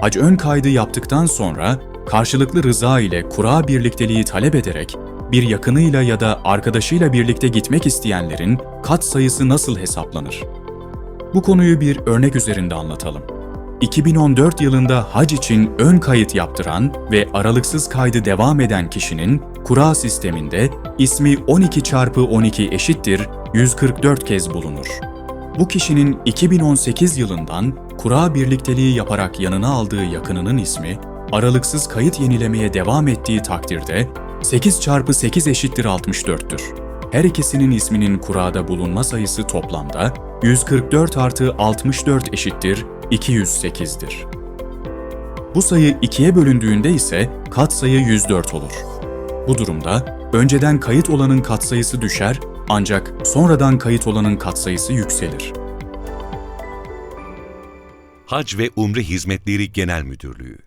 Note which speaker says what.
Speaker 1: hac ön kaydı yaptıktan sonra karşılıklı rıza ile kura birlikteliği talep ederek bir yakınıyla ya da arkadaşıyla birlikte gitmek isteyenlerin kat sayısı nasıl hesaplanır? Bu konuyu bir örnek üzerinde anlatalım. 2014 yılında hac için ön kayıt yaptıran ve aralıksız kaydı devam eden kişinin kura sisteminde ismi 12 çarpı 12 eşittir 144 kez bulunur. Bu kişinin 2018 yılından kura birlikteliği yaparak yanına aldığı yakınının ismi aralıksız kayıt yenilemeye devam ettiği takdirde 8 çarpı 8 eşittir 64'tür. Her ikisinin isminin kurada bulunma sayısı toplamda 144 artı 64 eşittir 208'dir. Bu sayı ikiye bölündüğünde ise katsayı 104 olur. Bu durumda önceden kayıt olanın katsayısı düşer ancak sonradan kayıt olanın katsayısı yükselir.
Speaker 2: Hac ve Umre Hizmetleri Genel Müdürlüğü